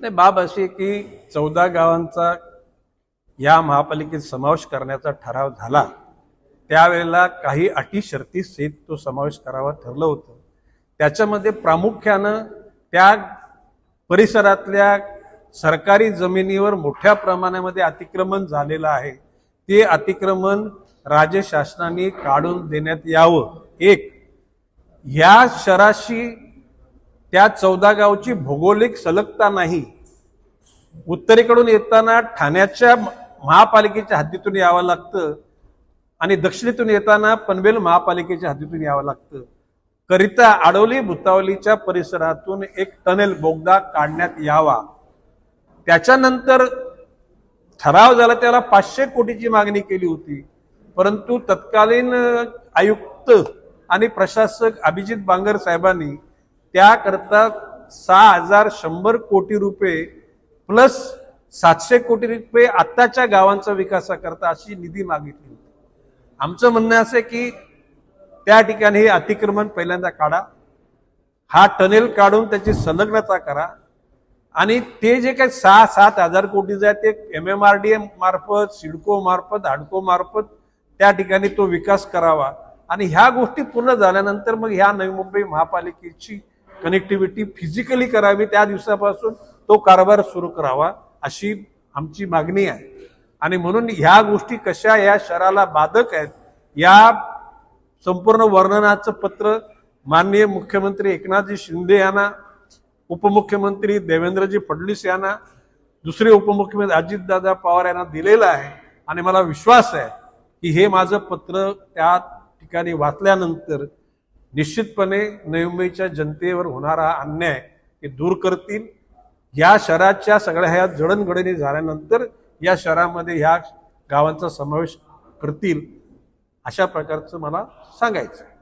नाही बाब अशी की चौदा गावांचा या महापालिकेत समावेश करण्याचा ठराव झाला. त्यावेळेला काही अटी शर्ती सहित तो समावेश करावा ठरलं होतं. त्याच्यामध्ये प्रामुख्यानं त्या परिसरातल्या सरकारी जमिनीवर मोठ्या प्रमाणामध्ये अतिक्रमण झालेलं आहे. ते अतिक्रमण राज्य शासनाने काढून देण्यात यावं. एक ह्या शहराशी त्या चौदा गावची भौगोलिक सलगता नाही. उत्तरेकडून येताना ठाण्याच्या महापालिकेच्या हद्दीतून यावं लागतं आणि दक्षिणेतून येताना पनवेल महापालिकेच्या हद्दीतून यावं लागतं. करिता आडोली भुतावलीच्या परिसरातून एक टनेल बोगदा काढण्यात यावा. त्याच्यानंतर ठराव झाला त्याला पाचशे कोटीची मागणी केली होती. परंतु तत्कालीन आयुक्त आणि प्रशासक अभिजित बांगर साहेबांनी त्याकरता सहा हजार शंभर कोटी रुपये प्लस सातशे कोटी रुपये आत्ताच्या गावांचा विकासाकरता अशी निधी मागितली होती. आमचं म्हणणं असं आहे की त्या ठिकाणी हे अतिक्रमण पहिल्यांदा काढा. हा टनेल काढून त्याची संलग्नता करा. आणि ते जे काही सहा सात हजार कोटीचं आहे ते M M R D M मार्फत सिडको मार्फत हाडको मार्फत त्या ठिकाणी तो विकास करावा. आणि ह्या गोष्टी पूर्ण झाल्यानंतर मग ह्या नवी मुंबई महापालिकेची कनेक्टिव्हिटी फिजिकली करावी त्या दिवसापासून तो कारभार सुरू करावा अशी आमची मागणी आहे. आणि म्हणून ह्या गोष्टी कशा या शहराला बाधक आहेत या संपूर्ण वर्णनाचं पत्र माननीय मुख्यमंत्री एकनाथजी शिंदे यांना उपमुख्यमंत्री देवेंद्रजी फडणवीस यांना दुसरे उपमुख्यमंत्री अजितदादा पवार यांना दिलेलं आहे. आणि मला विश्वास आहे की हे माझं पत्र त्या ठिकाणी वाचल्यानंतर निश्चितपणे नवी मुंबईच्या जनतेवर होणारा अन्याय हे दूर करतील या शहराच्या सगळ्या ह्या जडणघडणी झाल्यानंतर या शहरामध्ये ह्या गावांचा समावेश करतील अशा प्रकारचं मला सांगायचं आहे.